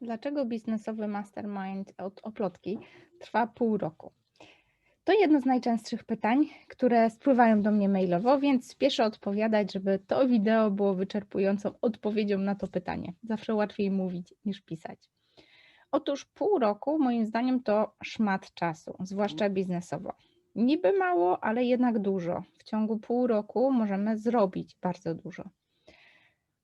Dlaczego biznesowy mastermind od oplotki trwa pół roku? To jedno z najczęstszych pytań, które spływają do mnie mailowo, więc spieszę odpowiadać, żeby to wideo było wyczerpującą odpowiedzią na to pytanie. Zawsze łatwiej mówić niż pisać. Otóż pół roku moim zdaniem to szmat czasu, zwłaszcza biznesowo. Niby mało, ale jednak dużo. W ciągu pół roku możemy zrobić bardzo dużo.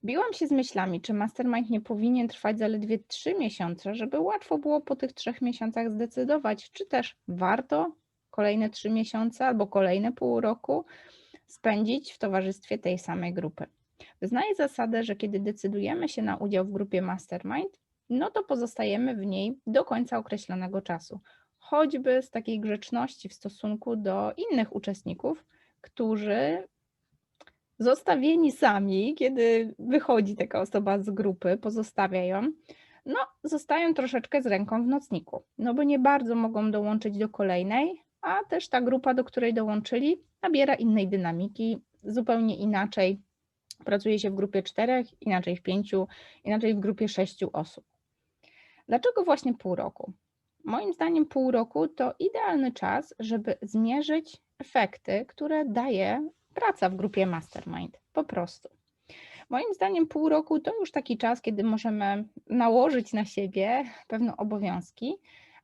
Biłam się z myślami, czy mastermind nie powinien trwać zaledwie 3 miesiące, żeby łatwo było po tych trzech miesiącach zdecydować, czy też warto kolejne 3 miesiące albo kolejne pół roku spędzić w towarzystwie tej samej grupy. Wyznaję zasadę, że kiedy decydujemy się na udział w grupie mastermind, no to pozostajemy w niej do końca określonego czasu, choćby z takiej grzeczności w stosunku do innych uczestników, którzy zostawieni sami, kiedy wychodzi taka osoba z grupy, pozostawia ją, no zostają troszeczkę z ręką w nocniku, no bo nie bardzo mogą dołączyć do kolejnej, a też ta grupa, do której dołączyli, nabiera innej dynamiki, zupełnie inaczej pracuje się w grupie czterech, inaczej w pięciu, inaczej w grupie sześciu osób. Dlaczego właśnie pół roku? Moim zdaniem pół roku to idealny czas, żeby zmierzyć efekty, które daje praca w grupie mastermind, po prostu. Moim zdaniem pół roku to już taki czas, kiedy możemy nałożyć na siebie pewne obowiązki,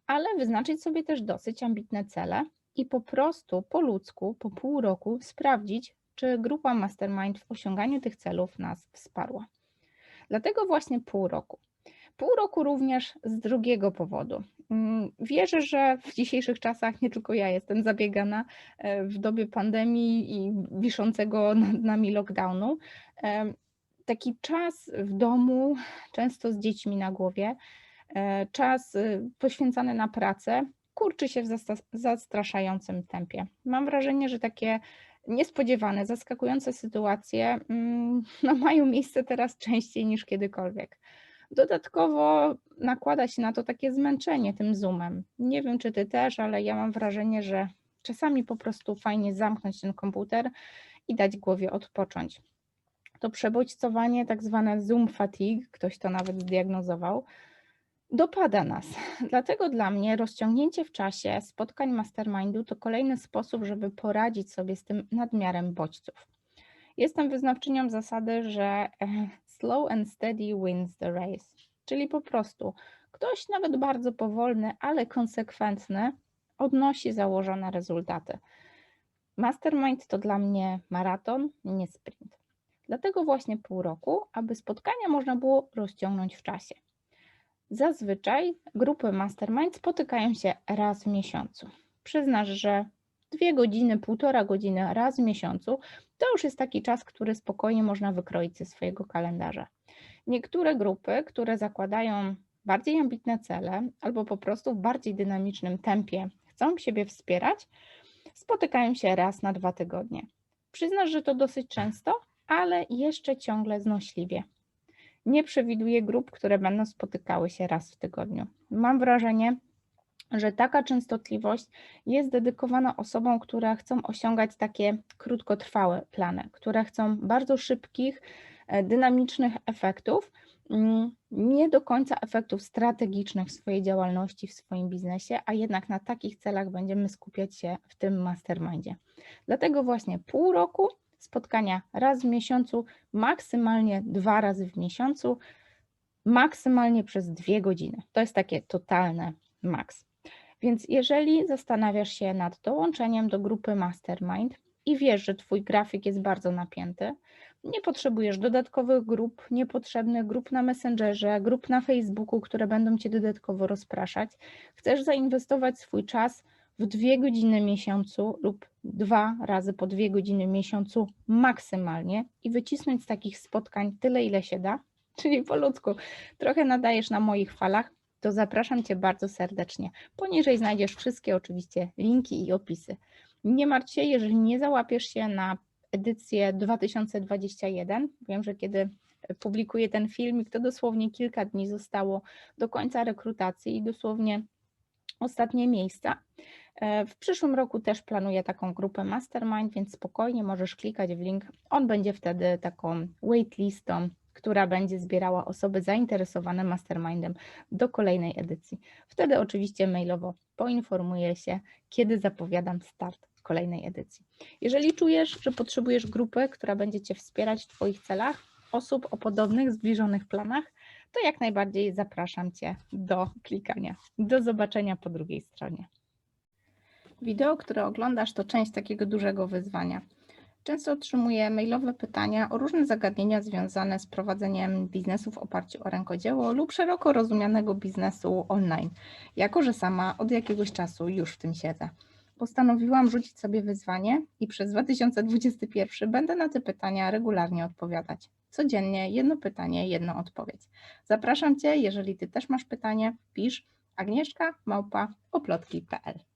ale wyznaczyć sobie też dosyć ambitne cele i po prostu po ludzku, po pół roku sprawdzić, czy grupa mastermind w osiąganiu tych celów nas wsparła. Dlatego właśnie pół roku. Pół roku również z drugiego powodu. Mm, wierzę, że w dzisiejszych czasach nie tylko ja jestem zabiegana e, w dobie pandemii i wiszącego nad nami lockdownu. E, taki czas w domu, często z dziećmi na głowie, e, czas poświęcany na pracę, kurczy się w zastraszającym tempie. Mam wrażenie, że takie niespodziewane, zaskakujące sytuacje mm, no, mają miejsce teraz częściej niż kiedykolwiek. Dodatkowo nakłada się na to takie zmęczenie tym zoomem. Nie wiem, czy ty też, ale ja mam wrażenie, że czasami po prostu fajnie zamknąć ten komputer i dać głowie odpocząć. To przebodźcowanie, tak zwane zoom fatigue, ktoś to nawet zdiagnozował, dopada nas. Dlatego dla mnie rozciągnięcie w czasie spotkań mastermindu to kolejny sposób, żeby poradzić sobie z tym nadmiarem bodźców. Jestem wyznawczynią zasady, że e, slow and steady wins the race, czyli po prostu ktoś nawet bardzo powolny, ale konsekwentny odnosi założone rezultaty. Mastermind to dla mnie maraton, nie sprint. Dlatego właśnie pół roku, aby spotkania można było rozciągnąć w czasie. Zazwyczaj grupy mastermind spotykają się raz w miesiącu. Przyznasz, że dwie godziny, półtora godziny raz w miesiącu to już jest taki czas, który spokojnie można wykroić ze swojego kalendarza. Niektóre grupy, które zakładają bardziej ambitne cele albo po prostu w bardziej dynamicznym tempie chcą siebie wspierać, spotykają się raz na dwa tygodnie. Przyznasz, że to dosyć często, ale jeszcze ciągle znośliwie. Nie przewiduję grup, które będą spotykały się raz w tygodniu. Mam wrażenie, że taka częstotliwość jest dedykowana osobom, które chcą osiągać takie krótkotrwałe plany, które chcą bardzo szybkich, e, dynamicznych efektów, mm, nie do końca efektów strategicznych w swojej działalności, w swoim biznesie, a jednak na takich celach będziemy skupiać się w tym mastermindzie. Dlatego właśnie pół roku, spotkania raz w miesiącu, maksymalnie dwa razy w miesiącu, maksymalnie przez dwie godziny. To jest takie totalne maks. Więc jeżeli zastanawiasz się nad dołączeniem do grupy Mastermind i wiesz, że Twój grafik jest bardzo napięty, nie potrzebujesz dodatkowych grup, niepotrzebnych grup na Messengerze, grup na Facebooku, które będą Cię dodatkowo rozpraszać. Chcesz zainwestować swój czas w dwie godziny miesiącu lub dwa razy po dwie godziny miesiącu maksymalnie i wycisnąć z takich spotkań tyle, ile się da, czyli po ludzku. Trochę nadajesz na moich falach, to zapraszam Cię bardzo serdecznie. Poniżej znajdziesz wszystkie oczywiście linki i opisy. Nie martw się, jeżeli nie załapiesz się na edycję 2021. Wiem, że kiedy publikuję ten filmik, to dosłownie kilka dni zostało do końca rekrutacji i dosłownie ostatnie miejsca. E, w przyszłym roku też planuję taką grupę Mastermind, więc spokojnie możesz klikać w link. On będzie wtedy taką waitlistą, która będzie zbierała osoby zainteresowane mastermindem do kolejnej edycji. Wtedy oczywiście mailowo poinformuję się, kiedy zapowiadam start kolejnej edycji. Jeżeli czujesz, że potrzebujesz grupy, która będzie Cię wspierać w Twoich celach, osób o podobnych, zbliżonych planach, to jak najbardziej zapraszam Cię do klikania. Do zobaczenia po drugiej stronie. Wideo, które oglądasz, to część takiego dużego wyzwania. Często otrzymuję mailowe pytania o różne zagadnienia związane z prowadzeniem biznesu w oparciu o rękodzieło lub szeroko rozumianego biznesu online, jako że sama od jakiegoś czasu już w tym siedzę. Postanowiłam rzucić sobie wyzwanie i przez 2021 będę na te pytania regularnie odpowiadać. Codziennie jedno pytanie, jedną odpowiedź. Zapraszam Cię, jeżeli Ty też masz pytanie, pisz agnieszka małpa oplotki.pl